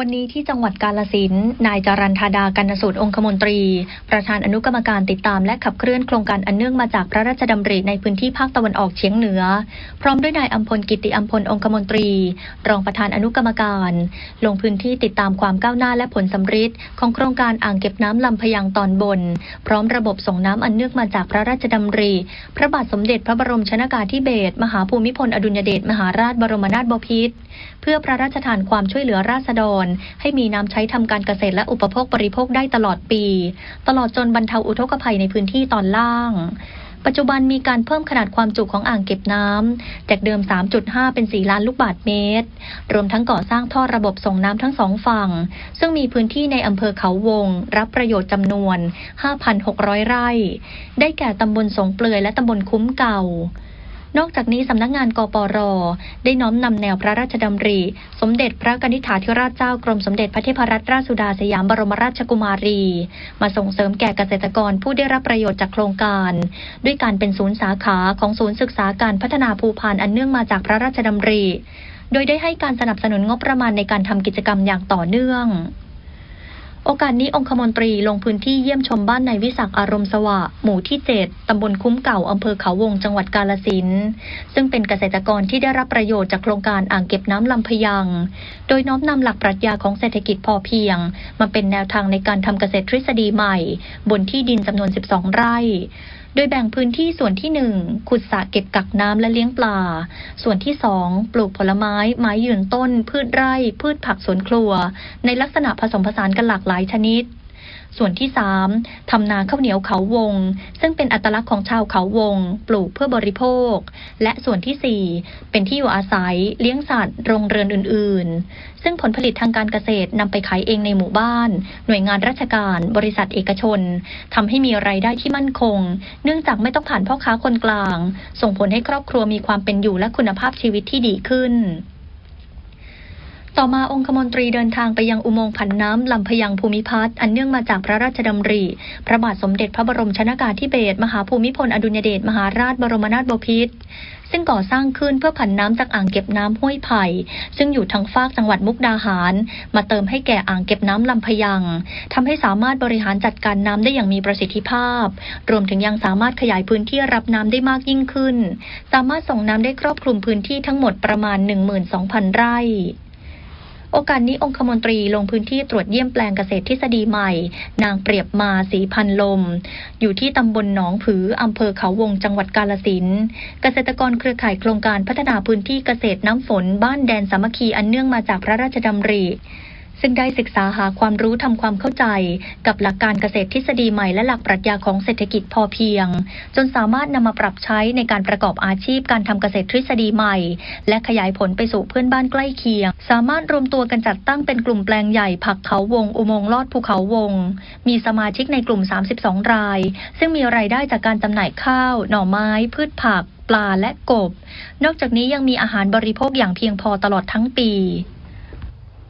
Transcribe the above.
วันนี้ที่จังหวัดกาลสินนายจรันธาดากันสูตรองคมนตรี ประธานอนุกรรมการติดตามและขับเคลื่อนโครงการอันเนื่องมาจากพระราชดำริในพื้นที่ภาคตะวันออกเฉียงเหนือ พร้อมด้วยนายอัมพลกิติอัมพลองคมนตรี รองประธานอนุกรรมการ ลงพื้นที่ติดตามความก้าวหน้าและผลสำฤทธิ์ของโครงการอ่างเก็บน้ำลำพยางตอนบน พร้อมระบบส่งน้ำอันเนื่องมาจากพระราชดำริ พระบาทสมเด็จพระบรมชนากาธิเบศรมหาภูมิพลอดุลยเดชมหาราชบรมนาถบพิตรเพื่อพระราชทานความช่วยเหลือราษฎรให้มีน้ำใช้ทำการเกษตรและอุปโภคบริโภคได้ตลอดปี ตลอดจนบรรเทาอุทกภัยในพื้นที่ตอนล่าง ปัจจุบันมีการเพิ่มขนาดความจุของอ่างเก็บน้ำจากเดิม 3.5 เป็น 4 ล้านลูกบาศก์เมตร รวมทั้งก่อสร้างท่อระบบส่งน้ำทั้งสองฝั่ง ซึ่งมีพื้นที่ในอำเภอเขาวง รับประโยชน์จำนวน 5,600 ไร่ ได้แก่ตำบลสงเปลือยและตำบลคุ้มเก่า นอกจากนี้สำนักงานกปร ได้น้อมนำแนวพระราชดำริ สมเด็จพระกนิษฐาธิราชเจ้ากรมสมเด็จพระเทพรัตนราชสุดาสยามบรมราชกุมารี มาส่งเสริมแก่เกษตรกรผู้ได้รับประโยชน์จากโครงการ ด้วยการเป็นศูนย์สาขาของศูนย์ศึกษาการพัฒนาภูพานอันเนื่องมาจากพระราชดำริ โดยได้ให้การสนับสนุนงบประมาณในการทำกิจกรรมอย่างต่อเนื่อง โอกาสนี้องคมนตรีลงพื้นที่เยี่ยมชมบ้านนายวิสักอารมณ์สวะหมู่ที่ 7 ตำบลคุ้มเก่า อำเภอเขาวง จังหวัดกาลสิน ซึ่งเป็นเกษตรกรที่ได้รับประโยชน์จากโครงการอ่างเก็บน้ำลำพยัง โดยน้อมนำหลักปรัชญาของเศรษฐกิจพอเพียง มาเป็นแนวทางในการทำเกษตรทฤษฎีใหม่ บนที่ดินจำนวน 12 ไร่ โดยแบ่งพื้นที่ส่วนที่ 1 ขุดสระเก็บกักน้ำและเลี้ยงปลา ส่วนที่ 2 ปลูกผลไม้ ไม้ยืนต้น พืชไร่ พืชผักสวนครัว ในลักษณะผสมผสานกันหลากหลายชนิด ส่วนที่ 3ทำนาข้าวเหนียวเขาวง ซึ่งเป็นอัตลักษณ์ของชาวเขาวง ปลูกเพื่อบริโภค และส่วนทีสี่4 เป็นที่อยู่อาศัย เลี้ยงสัตว์ โรงเรือนอื่น ๆ ซึ่งผลผลิตทางการเกษตรนำไปขายเองในหมู่บ้าน หน่วยงานราชการ บริษัทเอกชนทำให้มีไรายได้ที่มั่นคง เนื่องจากไม่ต้องผ่านพ่อค้าคนกลาง ส่งผลให้ครอบครัวมีความเป็นอยู่และคุณภาพชีวิตที่ดีขึ้น ต่อมาองคมนตรีเดินทางไปยังอุโมงค์ผันน้ำลำพยังภูมิพัฒน์อันเนื่องมาจากพระราชดำริ พระบาทสมเด็จพระบรมชนากาธิเบศรมหาภูมิพลอดุลยเดชมหาราชบรมนาถบพิตรซึ่งก่อสร้างขึ้นเพื่อผันน้ำจากอ่างเก็บน้ำห้วยไผ่ ซึ่งอยู่ทางฟากจังหวัดมุกดาหาร มาเติมให้แก่อ่างเก็บน้ำลำพยังทำให้สามารถบริหารจัดการน้ำได้อย่างมีประสิทธิภาพ รวมถึงยังสามารถขยายพื้นที่รับน้ำได้มากยิ่งขึ้น สามารถส่งน้ำได้ครอบคลุมพื้นที่ทั้งหมดประมาณ 12,000 ไร่ โอกาสนี้องคมนตรีลงพื้นที่ตรวจเยี่ยมแปลงเกษตรทฤษฎีใหม่ นางเปรียบมาสีพันลม อยู่ที่ตำบลหนองผืออำเภอเขาวงจังหวัดกาลสินเกษตรกรเครือข่ายโครงการพัฒนาพื้นที่เกษตรน้ำฝน บ้านแดนสามัคคีอันเนื่องมาจากพระราชดำริ ซึ่งได้ศึกษาหาความรู้ทำความเข้าใจ กับหลักการเกษตรทฤษฎีใหม่และหลักปรัชญาของเศรษฐกิจพอเพียง จนสามารถนำมาปรับใช้ในการประกอบอาชีพการทำเกษตรทฤษฎีใหม่ และขยายผลไปสู่เพื่อนบ้านใกล้เคียง สามารถรวมตัวกันจัดตั้งเป็นกลุ่มแปลงใหญ่ผักเขาวง อุโมงค์ลอดภูเขาวง มีสมาชิกในกลุ่ม 32 ราย ซึ่งมีรายได้จากการจำหน่ายข้าว หน่อไม้ พืชผัก ปลาและกบ นอกจากนี้ยังมีอาหารบริโภคอย่างเพียงพอตลอดทั้งปี